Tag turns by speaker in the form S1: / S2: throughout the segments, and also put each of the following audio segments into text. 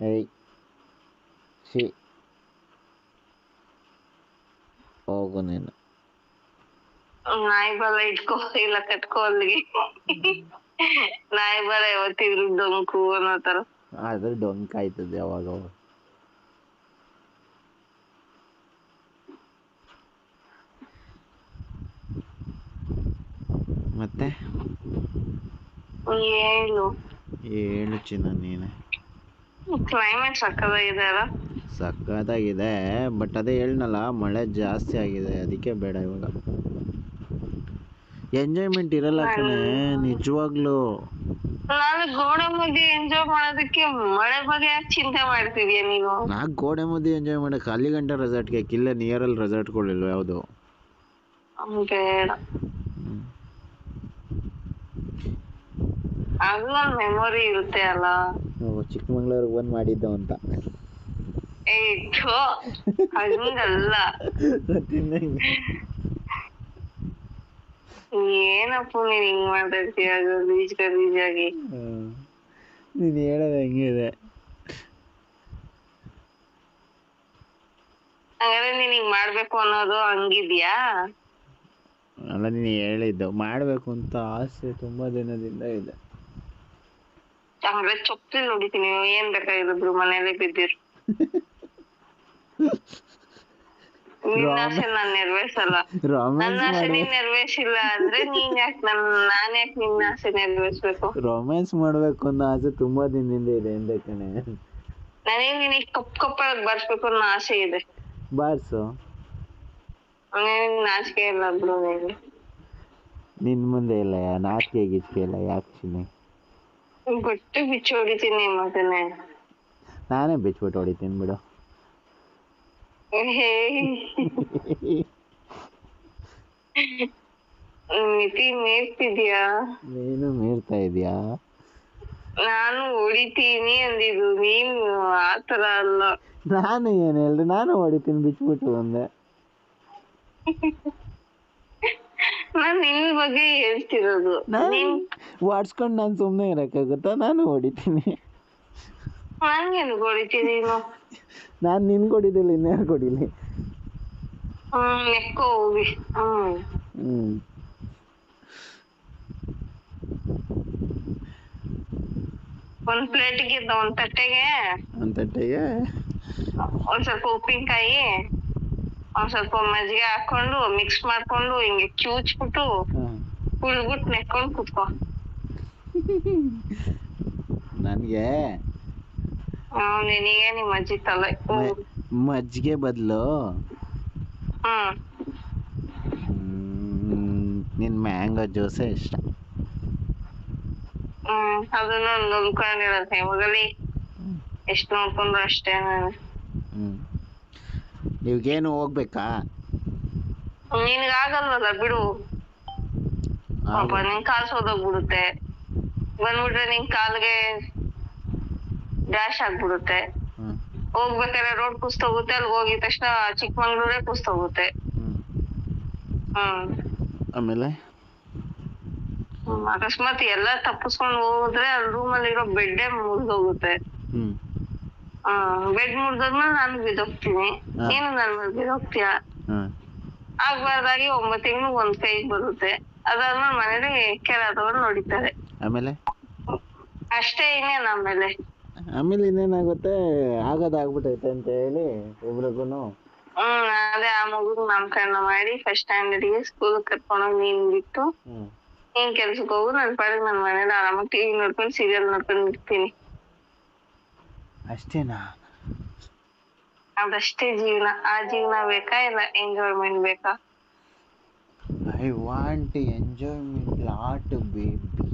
S1: ಏಯ್ ಸಿ ಹೋಗು ನೀನು
S2: ನಾಯಿ ಬಲ ಇಟ್ಕೋ ಇಲ್ಲ ಕಟ್ಕೋ ಅಲ್ಲಿಗೆ ನಾಯಿ ಬಲ ಯಾವತ್ತಿದ್ರು ಡೊಂಕು ಅನ್ನೋ ತರ
S1: ಆದ್ರೆ ಡೊಂಕ್ ಆಯ್ತದೆ ಯಾವಾಗ ಮತ್ತೆ? ಹೇಳು ಚಿನ್ನ ನೀನೆ.
S2: ಕ್ಲೈಮೇಟ್ ಸಕ್ಕದಾಗಿದೆ ಅಲ್ಲ?
S1: ಸಕ್ಕತ್ತಾಗಿದೆ ಬಟ್ ಅದೇ ಹೇಳ್ನಲ್ಲ ಮಳೆ ಜಾಸ್ತಿ ಆಗಿದೆ ಅದಕ್ಕೆ ಬೇಡ ಇವಾಗ. ಎಂಜಾಯ್ಮೆಂಟ್ ಇರಲ್ಲ ಕಣೆ ನಿಜವಾಗ್ಲೂ.
S2: ನಾನು ಗೋಡೆ ಮಧ್ಯೆ ಎಂಜಾಯ್ ಮಾಡೋದಕ್ಕೆ ಮಳೆ ಬಗ್ಗೆ ಯಾಕೆ ಚಿಂತೆ ಮಾಡ್ತಿದ್ಯಾ ನೀನು
S1: ನಾ ಗೋಡೆ ಮುದ್ದೆ ಎಂಜಾಯ್ ಮಾಡಕ್ಕೆ ಅಲ್ಲಿ ಗಂಟ ರೆಸಾರ್ಟ್ಗೆ ಕಿಲ್ಲ ನಿಯರಲ್ಲಿ ರೆಸಾರ್ಟ್ಗಳಿಲ್ವ ಯಾವುದು?
S2: ಬೇಡ. ಅಲ್ಲ ಮೆಮೊರಿ ಇರುತ್ತೆ ಅಲ್ಲ.
S1: ಚಿಕ್ಕಮಂಗ್ಳೂರಿಗೆ ಬಂದ್ ಮಾಡಿದ್ದು ಅಂತ.
S2: ಹಂಗಲ್ಲ. ಏನಪ್ಪ ನೀನ್ ಹಿಂಗ್ ಮಾತಾಡ್ತೀಯ? ಗಲೀಜ್ ಗಲೀಜಾಗಿ
S1: ನೀನು ಹೇಳೋದು ಹೆಂಗಿದೆ
S2: ಹಂಗಾದ್ರೆ ನೀನ್ ಹಿಂಗ್ ಮಾಡ್ಬೇಕು ಅನ್ನೋದು ಹಂಗಿದ್ಯಾ?
S1: ಅಲ್ಲ ನೀನ್ ಹೇಳಿದ್ದು. ಮಾಡಬೇಕು ಅಂತ ಆಸೆ ತುಂಬಾ ದಿನದಿಂದ ಇದೆ.
S2: ಹಂಗಾದ್ರೆ ಚೊಪ್ಪಲಿ ನೋಡಿತೀನಿ ಏನ್ ಬೇಕಾಗಿದ್ರು ಮನೇಲಿ ಬಿದ್ದಿರು ನಿನ್ನ ಆಸೆ ನಾನ್ ನೆರವೇರ್ಸಲ್ಲ. ನನ್ನ ಆಸೆ ನೀನ್ ನೆರವೇರ್ಸಿಲ್ಲ ಅಂದ್ರೆ ನೀನ್ ಯಾಕೆ ನನ್ ನಾನ್ ಯಾಕೆ ನಿನ್ನ ಆಸೆ ನೆರವೇರ್ಸ್ಬೇಕು?
S1: ರೊಮ್ಯಾನ್ಸ್ ಮಾಡಬೇಕು ಅನ್ನೋ ಆಸೆ ತುಂಬಾ ದಿನದಿಂದ ಇದೆ ಎಂದ ಕಣೆ.
S2: ನನಗೆ ನಿನಗೆ ಕಪ್ ಕಪ್ಪಾಗಿ ಬರ್ಸ್ಬೇಕು ಅನ್ನೋ ಆಸೆ ಇದೆ?
S1: ಬಾರ್ಸು.
S2: ನಾಚಿಕೆ ಇಲ್ಲ ಬಿಡು ನೀನು
S1: ಮುಂದೆ ಇಲ್ಲ ನಾಚಿಕೆ ಗೀಚಿಕೆ ಇಲ್ಲ ಯಾಕೆ ಚಿನ್ನಿ?
S2: ಬಟ್ಟೆ ಬಿಚ್ಚಿ ಹೊಡಿತೀನಿ ಮಗನೇ
S1: ನಾನೇ ಬಿಚ್ಚಿಬಿಟ್ಟು ಹೊಡಿತೀನಿ ಬಿಡು.
S2: ಮಿತಿ ಮೀರ್ತಿದ್ಯಾ?
S1: ನೀನು ಮೀರ್ತಾ ಇದೀಯಾ?
S2: ನಾನು ಹೊಡಿತೀನಿ ಅಂದಿದ್ದು ನೀನು ಆತರ ಅಲ್ಲ.
S1: ನಾನು ಏನು ಹೇಳ್ದೆ? ನಾನು ಹೊಡಿತೀನಿ ಬಿಚ್ಬಿಟ್ಟು ಅಂದೆ.
S2: ನಾನ್ ನಿನ್ ಬಗ್ಗೆ ಹೇಳ್ತಿರೋದು.
S1: ನಾನು ವಾಡ್ಸ್ಕೊಂಡ್ ನಾನು ಸುಮ್ಮನೆ ಇರೋಕ್ಕಾಗುತ್ತಾ? ನಾನು ಹೊಡಿತೀನಿ.
S2: ನನ್ಗೇನು ಹೊಡಿತೀನಿ ನೀನು
S1: ನಾನು ಹೊಡಿದಿಲ್ಲ ಇನ್ಯಾರು ಹೊಡಿಲಿ
S2: ಹ್ಮ್ ನೆಕ್ಕೋ ಹೋಗಿ. ಹ್ಮ್.
S1: ಹ್ಮ್.
S2: ಒಂದ್ ಪ್ಲೇಟಿಗೆ ಒಂದ್ ತಟ್ಟೆಗೆ?
S1: ಒಂದ್ ತಟ್ಟೆಗೆ?
S2: ಒಂದ್ ಸ್ವಲ್ಪ ಉಪ್ಪಿನಕಾಯಿ? ಒಂದ್ ಸ್ವಲ್ಪ ಮಜ್ಜಿಗೆ ಹಾಕೊಂಡು ಮಿಕ್ಸ್ ಮಾಡ್ಕೊಂಡು ಹಿಂಗೆ ಕಿವುಚ್ಬಿಟ್ಟು
S1: ಹಾಂ
S2: ಕುಳ್ಬಿಟ್ಟು ಕುತ್ಕೊ.
S1: ನನಗೆ?
S2: ನಿನಗೆ ನಿಮ್ಮ ಅಜ್ಜಿ ತಲೆ.
S1: ಮಜ್ಜಿಗೆ ಬದಲು? ನಿನ್ನ ಮ್ಯಾಂಗೋ ಜ್ಯೂಸೇ ಇಷ್ಟ.
S2: ಅದನ್ನ ನೋಡ್ಕೊಂಡಿರೋದು ಮಗಲಿ. ಎಷ್ಟು ನೋಡ್ಕೊಂಡ್ರು ಅಷ್ಟೇ ನಾನು.
S1: ನೀವ್ಗೇನು ಹೋಗ್ಬೇಕಾ?
S2: ನಿನಗಾಗಲ್ವಲ್ಲ ಬಿಡು. ಪಾಪ ನಿನ್ ಕಾಲ್ ಸೋದೋಗ್ಬಿಡುತ್ತೆ. ಬಂದ್ಬಿಟ್ರೆ ನಿನ್ ಕಾಲ್ಗೆ ಡ್ಯಾಶ್ ಆಗ್ಬಿಡುತ್ತೆ. ಹೋಗ್ಬೇಕಾದ್ರೆ ರೋಡ್ ಕುಸ್ತೋಗುತ್ತೆ ಅಲ್ಲಿ ಹೋಗಿದ ತಕ್ಷಣ ಚಿಕ್ಕಮಂಗ್ಳೂರೇ ಕುಸ್ತೋಗುತ್ತೆ. ಹ್ಮ್.
S1: ಆಮೇಲೆ.
S2: ಅಕಸ್ಮಾತ್ ಎಲ್ಲ ತಪ್ಪಿಸ್ಕೊಂಡ್ ಹೋದ್ರೆ ಅಲ್ಲಿ ರೂಮಲ್ಲಿರೋ ಇರೋ ಬೆಡ್ಡೇ ಮುರಿದೋಗುತ್ತೆ ಹ್ಮ್. ಬೆಡ್ ಮುರಿದಾದ್ಮೇಲೆ ನಾನು ಬಿದ್ದೋಗ್ತೀನಿ. ನೀನು ನನ್ ಮೇಲೆ ಬಿದ್ದೋಗ್ತೀಯ? ಆಗ್ಬಾರ್ದಾಗಿ ಒಂಬತ್ತು ತಿಂಗಳು ಒಂದ್ ಕೈ ಬರುತ್ತೆ. ಅದಾದ್ಮೇಲೆ ಮನೇಲಿ ಕೆಲ ತಗೊಂಡು ನೋಡಿತಾರೆ
S1: ಆಮೇಲೆ?
S2: ಅಷ್ಟೇ ಇನ್ನೇನ್ ಆಮೇಲೆ?
S1: ಆಮೇಲೆ ಇನ್ನೇನಾಗುತ್ತೆ? ಆಗೋದಾಗ್ಬಿಟ್ಟೈತೆ ಅಂತ ಹೇಳಿ ಒಬ್ರಿಗೂನು.
S2: ಹ್ಮ್ ಅದೇ ಆ ಮಗುಗ್ ನಾಮಕರಣ ಮಾಡಿ ಫಸ್ಟ್ ಸ್ಟ್ಯಾಂಡರ್ಡ್ಗೆ ಸ್ಕೂಲ್ ಕರ್ಕೊಂಡೋಗಿ ನೀನ್ ಬಿಟ್ಟು ನೀನ್ ಕೆಲ್ಸಕ್ಕೆ ಹೋಗು ನನ್ ಪಾಡಿಗೆ ನನ್ ಮನೇಲಿ ಆರಾಮಾಗಿ ಟಿವಿ ನೋಡ್ಕೊಂಡು ಸೀರಿಯಲ್ ನೋಡ್ಕೊಂಡು ಇರ್ತೀನಿ.
S1: ಅಷ್ಟೇನಾ?
S2: ಅದಷ್ಟೇ ಜೀವನ. ಆ ಜೀವನ ಬೇಕಾ ಇಲ್ಲ ಎಂಜಾಯ್ಮೆಂಟ್ ಬೇಕಾ?
S1: I want enjoyment lot baby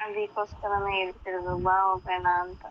S2: ಅದಕ್ಕೋಸ್ಕರನೇ ಹೇಳ್ತಿರೋದು ಬಾ ಹೋಗೋಣ ಅಂತ.